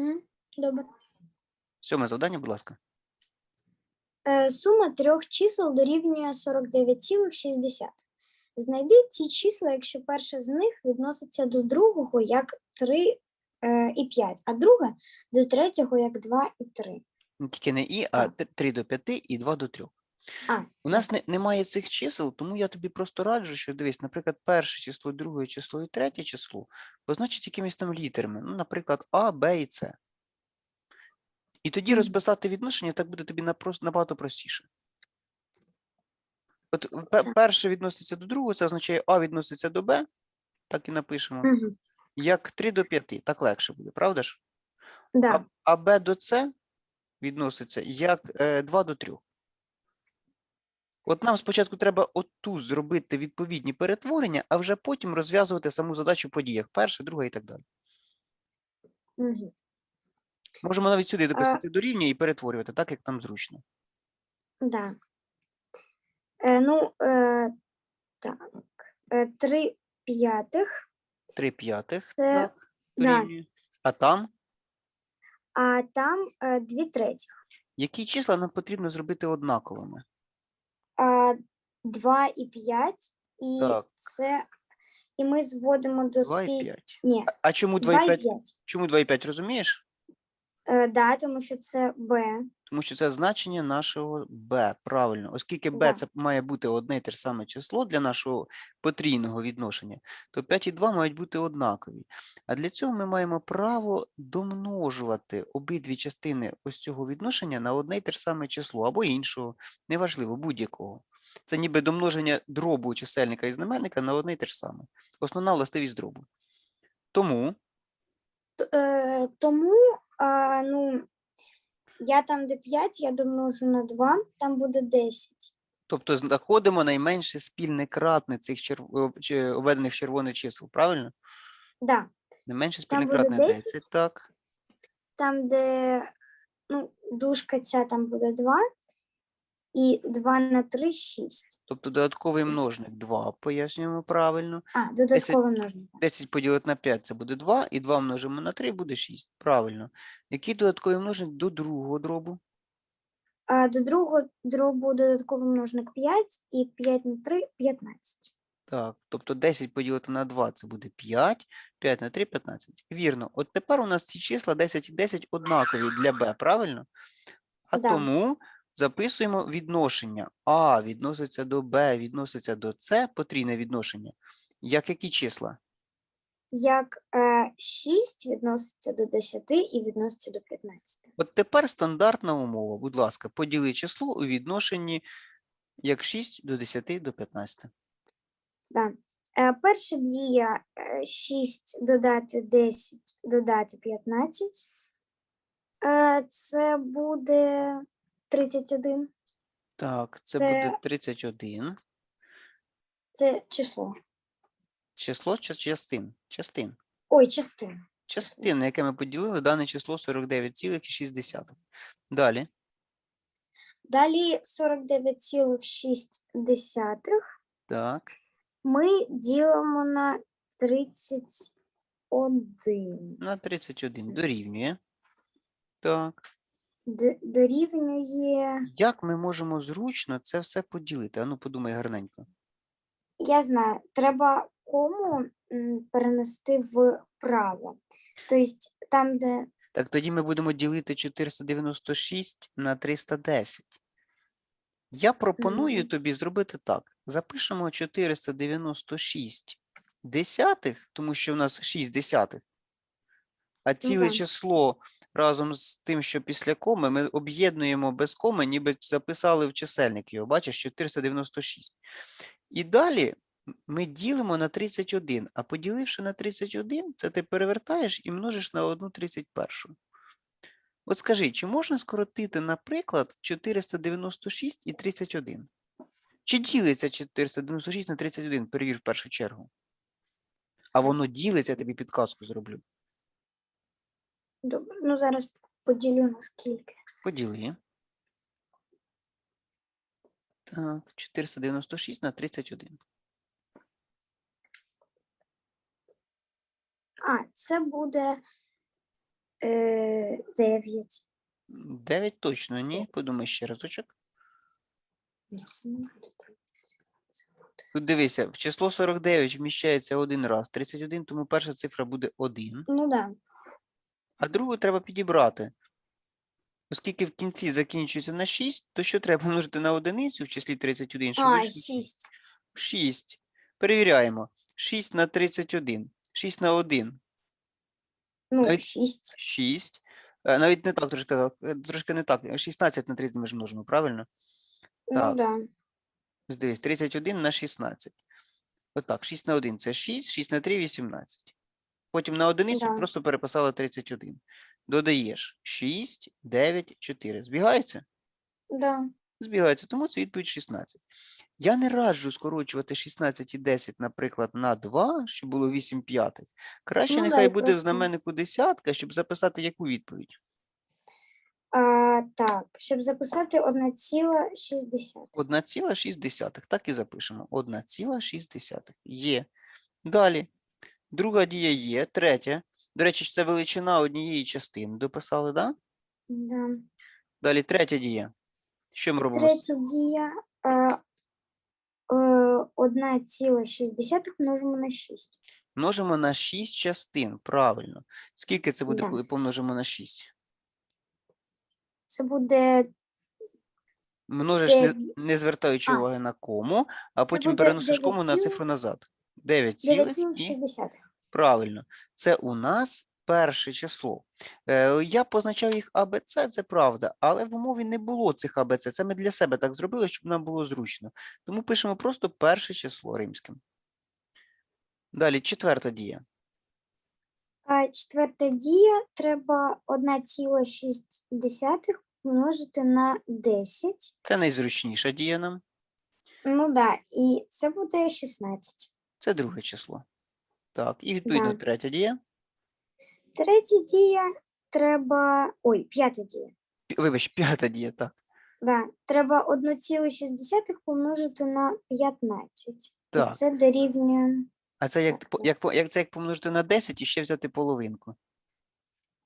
Мгм. Добре. Сьоме завдання, будь ласка. Е, Сума трьох чисел дорівнює 49,6. Знайди ті числа, якщо перше з них відноситься до другого як 3 е, і 5, а друге до третього як 2 і 3. Ну, Тільки не і, а Так. 3 до 5 і 2 до 3. А, У нас не, немає цих чисел, тому я тобі просто раджу, що дивись, наприклад, перше число, друге число і третє число позначить якимись там літерами. Ну, наприклад, А, Б і С. І тоді розписати відношення так буде тобі набагато простіше. От перше відноситься до другого, це означає А відноситься до Б, так і напишемо. угу. Як 3 до 5, так легше буде, правда ж? да. А, а Б до С відноситься як е, 2 до 3. От нам спочатку треба оту зробити відповідні перетворення, а вже потім розв'язувати саму задачу по діях. Перше, друге і так далі. Угу. Можемо навіть сюди дописати дорівнює і перетворювати, так як нам зручно. Да. Е, ну, е, так. Е, 3 п'ятих, 3 п'ятих Це- так, да. дорівнює. А там, а там е, 2 третіх. які числа нам потрібно зробити однаковими? А, 2 і 5, і Так. це. І ми зводимо до 2 і спіль... 5. Ні, А, а чому 2 2 і і 5? 5. Чому 2 і 5, розумієш? Е, да, тому що це Б. Тому що це значення нашого b, правильно. Оскільки b Да. це має бути одне і те ж саме число для нашого потрійного відношення, то 5 і 2 мають бути однакові. А для цього ми маємо право домножувати обидві частини ось цього відношення на одне і те ж саме число або іншого, неважливо, будь-якого. Це ніби домноження дробу чисельника і знаменника на одне і те ж саме. Основна властивість дробу. Тому Е, тому, а, ну, я там, де 5, я домножу на 2, там буде 10. Тобто знаходимо найменше спільне кратне цих черв... о, в червоних чисел, правильно? Да. Найменше спільне буде кратне 10, 10. так. Там, де ну, дужка ця там буде 2, і 2 на 3 6. Тобто додатковий множник 2, пояснюємо правильно. А, додатковий множник. 10 поділити на 5 це буде 2, і 2 множимо на 3 буде 6. Правильно. Який додатковий множник до другого дробу? А до другого дробу додатковий множник 5, і 5 на 3 – 15. Так, тобто 10 поділити на 2 це буде 5, 5 на 3 – 15. Вірно. От тепер у нас ці числа 10 і 10 однакові для b, правильно? А Да. тому записуємо відношення. А відноситься до b, відноситься до c, потрійне відношення. Як які числа? Як е, 6 відноситься до 10 і відноситься до 15. От тепер стандартна умова. Будь ласка, поділи число у відношенні як 6 до 10 до 15. Да. Е, перша дія е, 6 додати 10 додати 15. Е, це буде 31. Так, це, Це- буде 31. Це число. Число чи частин? Частин. Ой, частина. Частин, на яке ми поділили дане число 49,6. Далі. Далі 49,6 Так. ми ділимо на 31. На 31 дорівнює. Так. Дорівнює. Як ми можемо зручно це все поділити? Ану, подумай гарненько. Я знаю, треба кому м, перенести вправо. Тобто там, де Так тоді ми будемо ділити 496 на 310. Я пропоную Мгм. тобі зробити так. Запишемо 496 десятих, тому що в нас 6 десятих. А ціле да. число разом з тим, що після коми, ми об'єднуємо без коми, ніби записали в чисельник його. Бачиш, 496. І далі ми ділимо на 31, а поділивши на 31, це ти перевертаєш і множиш на 1 31. От скажи, чи можна скоротити, наприклад, 496 і 31? Чи ділиться 496 на 31? Перевір в першу чергу. А воно ділиться, я тобі підказку зроблю. Ну зараз поділю на скільки. Поділи. Так, 496 на 31. А, це буде е, Е, 9. 9 точно ні. Подумай ще разочок. Ні, це не буде 9. Тут дивися, в число 49 вміщається один раз, 31, тому перша цифра буде 1, Ну да. А другу треба підібрати. Оскільки в кінці закінчується на 6, то що треба помножити на одиницю в числі 31, щоб А, вийшло 6. 6. Перевіряємо. 6 на 31. 6 на 1. Ну, Навіть 6. 6. Е, Навіть не так трошки, так, е, трошки не так. 16 на 30 ми ж множимо, правильно? Ну Так. да. Дивись, 31 на 16. Отак, 6 на 1 це 6, 6 на 3 18. Потім на одиницю Да. просто переписала 31. Додаєш 6, 9, 4. Збігається? Да. Збігається, тому це відповідь 16. Я не раджу скорочувати 16 і 10, наприклад, на 2, щоб було 8 п'ятих. Краще Ну нехай буде в знаменнику десятка, щоб записати яку відповідь. А, так, щоб записати 1,6. 1,6. Так і запишемо. 1,6. Є. Далі. Друга дія є. Третя. До речі, це величина однієї частини. Дописали, так? Да? Да. Далі третя дія. Що ми робимо? Третя дія. А, е, 1,6 множимо на 6. Множимо на 6 частин. Правильно. Скільки це буде, Да. коли помножимо на 6? Це буде Множиш, не, Дев'ять. не звертаючи А. уваги на кому, а потім буде переносиш кому на 9 цифру назад. 9 9,6. Правильно, це у нас перше число. Е, я позначав їх АБЦ, це правда, але в умові не було цих АБЦ. Це ми для себе так зробили, щоб нам було зручно. Тому пишемо просто перше число римським. Далі, четверта дія. Четверта дія треба 1,6 помножити на 10. Це найзручніша дія нам. Ну да, і це буде 16. Це друге число. Так, і відповідно Да. третя дія. Третя дія треба. Ой, п'ята дія. Пі- Вибач, п'ята дія, так. Да, треба 1,6 помножити на 15. Так. І це дорівнює. А це як, по- як, по- як це як помножити на 10 і ще взяти половинку,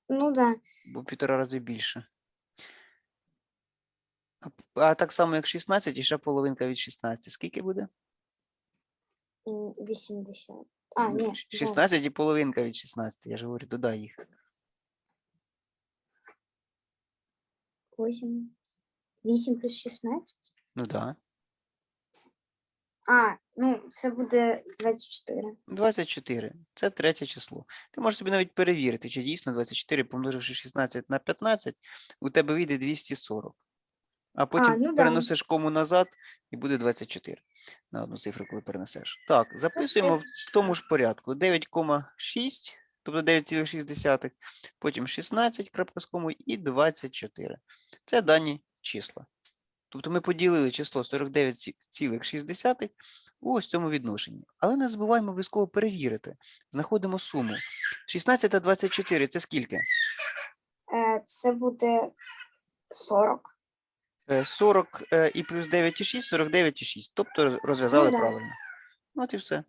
Ну да, бо в півтора рази більше. А, п- а так само, як 16, і ще половинка від 16. Скільки буде? М, 80. А, Ну, ні. 16 і половинка від 16, я ж говорю, додай їх. 8. 8 плюс 16. Ну так. А, ну це буде 24. 24. Це третє число. Ти можеш собі навіть перевірити, чи дійсно 24, помноживши 16 на 15, у тебе вийде 240. А потім ну да. переносиш кому назад і буде 24 на одну цифру, коли перенесеш. Так, записуємо в тому ж порядку. 9,6, тобто 9,6, потім 16 крапка з комою і 24. Це дані числа. Тобто ми поділили число 49,6 у ось цьому відношенні. Але не забуваємо обов'язково перевірити. Знаходимо суму. 16 та 24 це скільки? Е, це буде 40. Е, 40 е, і плюс 9,6, 49,6. Тобто розв'язали да. правильно. От і все.